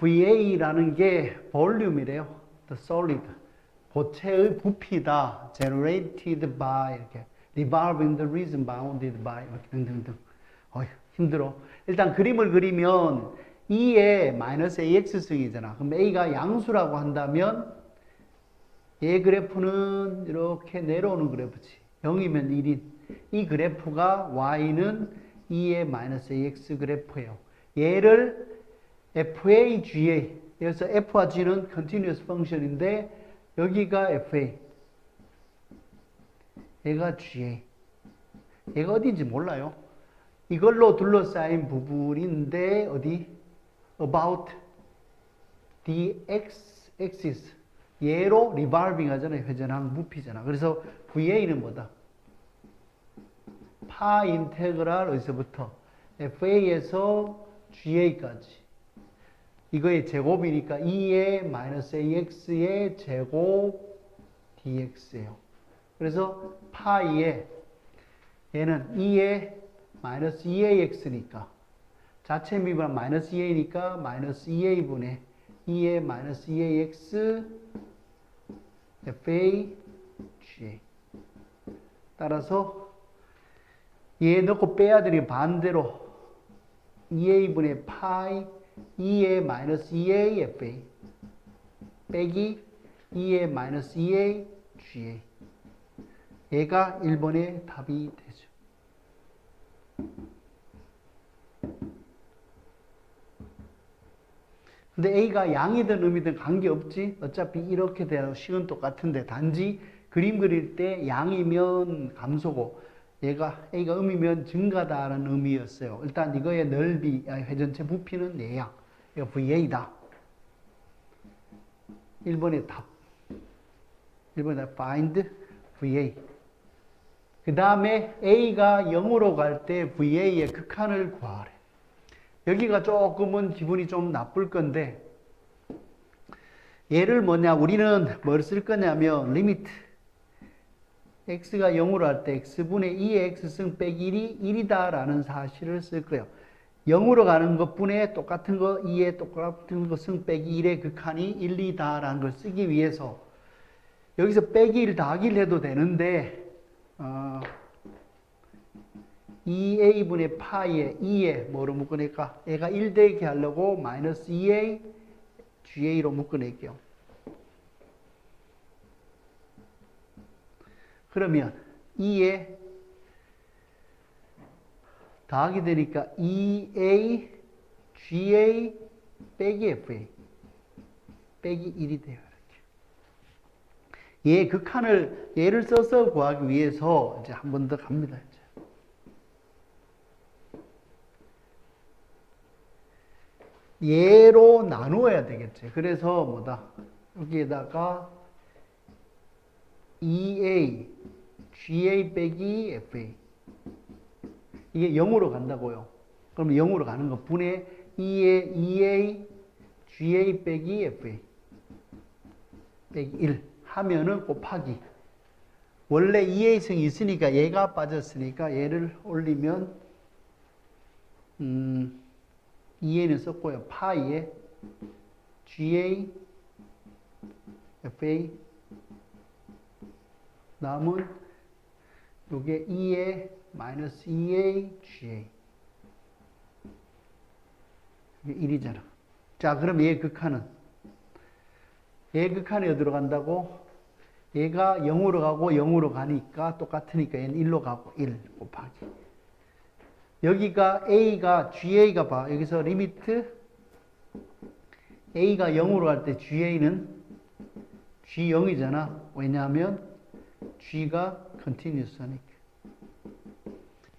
VA라는 게 볼륨이래요. The solid. 고체의 부피다. generated by 이렇게 revolving the reason bounded by 이렇게 등등등. 어휴, 힘들어. 일단 그림을 그리면 2에 마이너스 AX승이잖아. 그럼 A가 양수라고 한다면 얘 그래프는 이렇게 내려오는 그래프지. 0이면 1인. 이 그래프가 Y는 2의 마이너스 AX 그래프예요. 얘를 FA, GA. 여기서 F와 G는 continuous function인데 여기가 FA. 얘가 GA. 얘가 어딘지 몰라요. 이걸로 둘러싸인 부분인데 어디? About the x axis. 얘로 revolving 하잖아요. 회전하는 부피잖아. 그래서 VA는 뭐다? 파 인테그랄 어디서부터? FA에서 GA까지. 이거의 제곱이니까 2의 마이너스 AX의 제곱 DX예요. 그래서 파이에 얘는 2의 마이너스 2AX니까 자체 미분 마이너스 2A니까 마이너스 2A분의 2의 마이너스 2AX FA GA 따라서 얘 넣고 빼야 되니 반대로 2A분의 파이 2의 마이너스 2A FA 빼기 2의 마이너스 2A GA 얘가 1번의 답이 되죠. 근데 A가 양이든 음이든 관계없지. 어차피 이렇게 되는 식은 똑같은데 단지 그림 그릴 때 양이면 감소고 얘가 A가 음이면 증가다라는 의미였어요. 일단 이거의 넓이, 아니, 회전체 부피는 얘야. 이거 VA다. 1번의 답. 1번의 답. find VA. 그 다음에 A가 0으로 갈 때 VA의 극한을 구하래. 여기가 조금은 기분이 좀 나쁠 건데, 얘를 뭐냐, 우리는 뭘 쓸 거냐면, 리미트. X가 0으로 할 때 x분의 2의 x승 빼기 1이 1이다라는 사실을 쓸 거예요. 0으로 가는 것분에 똑같은 거 2의 똑같은 거승 빼기 1의 극한이 1, 2다라는 걸 쓰기 위해서 여기서 빼기 1 더하기 1 해도 되는데 어, 2a분의 파이에 2에 뭐로 묶어낼까? 얘가 1 되게 하려고 마이너스 2a ga로 묶어낼게요. 그러면 2에 더하기 되니까 2a ga 빼기 fa 빼기 1이 돼요. 이렇게. 얘 극한을 얘를 써서 구하기 위해서 이제 한 번 더 갑니다. 이제. 얘로 나누어야 되겠지. 그래서 뭐다? 여기에다가 2a, ga 빼기 fa. 이게 0으로 간다고요. 그럼 0으로 가는 것 분의 2의 2a, ga 빼기 fa. 빼기 1 하면은 곱하기. 원래 2a승이 있으니까 얘가 빠졌으니까 얘를 올리면 음, 2a는 썼고요. 파이에 ga, fa 남은 요게 2의 마이너스 2a ga 이게 1이잖아. 자, 그럼 얘 극한은 얘 극한이 어디로 간다고? 얘가 0으로 가고 0으로 가니까 똑같으니까 얘는 1로 가고 1 곱하기. 여기가 a가 ga가 봐. 여기서 리미트 a가 0으로 갈 때 ga는 g0이잖아. 왜냐하면 g가 continuous 하니까.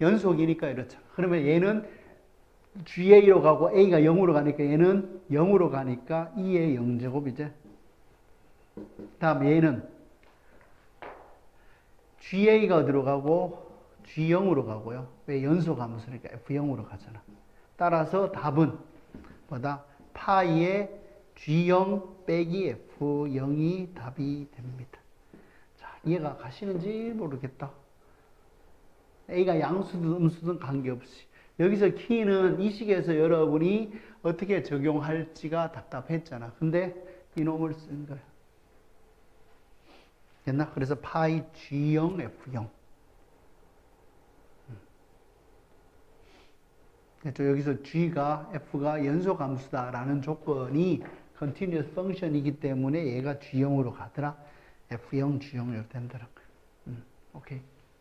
연속이니까 이렇잖아. 그러면 얘는 GA로 가고 A가 0으로 가니까 얘는 0으로 가니까 2의 0제곱이제. 다음 얘는 GA가 어디로 가고 G0으로 가고요. 왜 연속 함수니까 F0으로 가잖아. 따라서 답은 뭐다? 파이의 G0 빼기 F0이 답이 됩니다. 자, 이해가 가시는지 모르겠다. A가 양수든 음수든 관계없이 여기서 키는 이 식에서 여러분이 어떻게 적용할지가 답답했잖아. 근데 이놈을 쓴 거야. 됐나? 그래서 파이 G0, F0. 그렇죠. 여기서 G가 F가 연속 함수다라는 조건이 continuous function이기 때문에 얘가 G0으로 가더라. F0, G0 이렇게 된다는 거야. 음, 오케이.